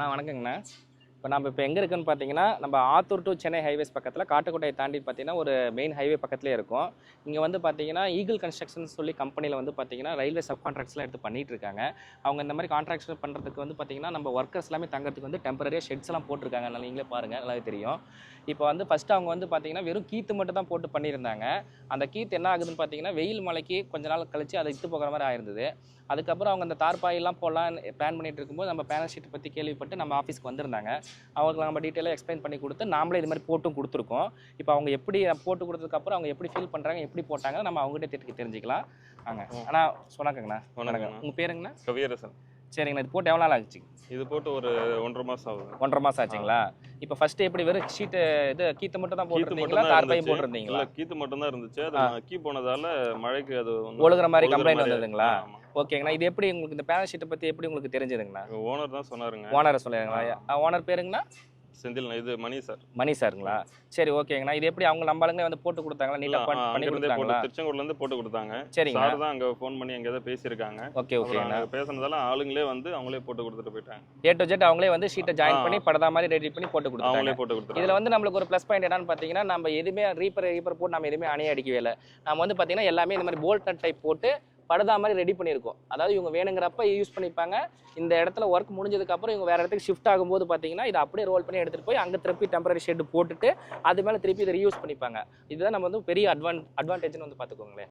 அண்ணா வணக்கங்கண்ணா. இப்போ நம்ம இப்போ எங்கே இருக்குன்னு பார்த்தீங்கன்னா நம்ம ஆத்தூர் டு சென்னை ஹைவேஸ் பக்கத்தில் காட்டுக்கோட்டையை தாண்டி பார்த்தீங்கன்னா ஒரு மெயின் ஹைவே பக்கத்துலேயே இருக்கும். இங்கே வந்து பார்த்தீங்கன்னா ஈகிள் கன்ஸ்ட்ரக்ஷன் சொல்லி கம்பெனியில் வந்து பார்த்தீங்கன்னா ரயில்வே சப் கான்ட்ராக்ட்ஸ்லாம் எடுத்து பண்ணிட்டு இருக்காங்க. அவங்க இந்த மாதிரி கான்ட்ராக்ட்ஸ் பண்ணுறதுக்கு வந்து பார்த்தீங்கன்னா நம்ம ஒர்க்கர்ஸ் எல்லாமே தங்கிறதுக்கு வந்து டெம்பரரியாக ஷெட்ஸ் எல்லாம் போட்டிருக்காங்க. நல்லா நீங்களே பாருங்கள் நல்லாவே தெரியும். இப்போ வந்து ஃபஸ்ட்டு அவங்க வந்து பார்த்தீங்கன்னா வெறும் கீத்து மட்டும் தான் போட்டு பண்ணியிருந்தாங்க. அந்த கீத்து என்ன ஆகுதுன்னு பார்த்தீங்கன்னா வெயில் மலைக்கு கொஞ்ச நாள் கழிச்சு அதை இத்து போகிற மாதிரி ஆயிருந்தது. அதுக்கப்புறம் அவங்க அந்த தார்பாயெல்லாம் போடலாம் பிளான் பண்ணிகிட்டு இருக்கும்போது நம்ம பேனல் ஷீட் பற்றி கேள்விப்பட்டு நம்ம ஆஃபீஸ்க்கு வந்திருந்தாங்க. அவங்களுக்கு நம்ம டீட்டெயிலாக எக்ஸ்பிளைன் பண்ணி கொடுத்து நாமளே இது மாதிரி போட்டும் கொடுத்துருக்கோம். இப்போ அவங்க எப்படி போட்டு கொடுத்ததுக்கப்புறம் அவங்க எப்படி ஃபீல் பண்ணுறாங்க எப்படி போட்டாங்க நம்ம அவங்ககிட்ட திட்டு தெரிஞ்சுக்கலாம். வாங்க. அண்ணா சொன்னாக்கங்கண்ணா. உங்கள் பேருங்கண்ணா? கவியரசன். சரிங்கண்ணா. இது போட்டு எவ்வளோ நாள் ஆச்சு? இது போட்டு ஒரு ஒன்றரை மாசம் ஆகுது. ஒன்றரை மாதம் ஆச்சுங்களா? இப்போ ஃபர்ஸ்ட் எப்படி வெறும் ஷீட்டு இது கீத்து மட்டும் தான் போட்டிருந்தீங்களா? தார்பாயும் போட்டிருந்தீங்களா? கீத்து மட்டும் தான் இருந்துச்சு. அது. கீ போனதால மழைக்கு அது ஒழுகுற மாதிரி மாதிரி வந்ததுங்களா? ஓகேங்கண்ணா. இது எப்படி உங்களுக்கு இந்த பேனல் ஷீட்டை பற்றி எப்படி உங்களுக்கு தெரிஞ்சதுங்கண்ணா? ஓனர் தான் சொன்னாருங்க. ஓனரை சொல்லிடுங்களா ஓனர் பேருங்கண்ணா? செந்தில் இது மணி சார். மணி சாருங்களா? சரி ஓகேங்கண்ணா. இது எப்படி அவங்க நம்மளுங்களே வந்து போட்டு கொடுத்தாங்களா? நீட்டாக பண்ணி கொடுத்தாங்களா திருச்செங்கோட்ல இருந்து போட்டு கொடுத்தாங்க. சரிங்க சார் தான் அங்க ஃபோன் பண்ணி எங்க ஏதோ பேசியிருக்காங்க. ஓகே அங்க பேசுனதால ஆளுங்களே வந்து அவங்களே போட்டு கொடுத்துட்டு போயிட்டாங்க. ஏ டு ஜெட் அவங்களே வந்து ஷீட்டை ஜாயின். பண்ணி படதா மாதிரி ரெடி பண்ணி போட்டு கொடுத்தாங்க அவங்களே போட்டு கொடுத்துட்டாங்க. இதுல வந்து நம்மளுக்கு ஒரு ப்ளஸ் பாயிண்ட் என்னன்னு பார்த்தீங்கன்னா நம்ம எதுவுமே ரீப்பர் ரீப்பர் போட்டு நம்ம எதுவுமே அணைய அடிக்கவே இல்லை. நம்ம வந்து பார்த்தீங்கன்னா எல்லாமே இந்த மாதிரி போல்ட் டைப் போட்டு படுதா மாதிரி ரெடி பண்ணியிருக்கோம். அதாவது இவங்க வேணுங்கிறப்ப யூஸ் பண்ணிப்பாங்க. இந்த இடத்துல ஒர்க் முடிஞ்சதுக்கப்புறம் இவங்க வேற இடத்துக்கு ஷிஃப்ட் ஆகும்போது பார்த்தீங்கன்னா இதை அப்படியே ரோல் பண்ணி எடுத்துகிட்டு போய் அங்கே திருப்பி டெம்பரரி ஷெட் போட்டுட்டு அது மேலே திருப்பி இதை யூஸ் பண்ணிப்பாங்க. இதுதான் நம்ம வந்து பெரிய அட்வான் அட்வான்டேஜ்னு வந்து பார்த்துக்கோங்களேன்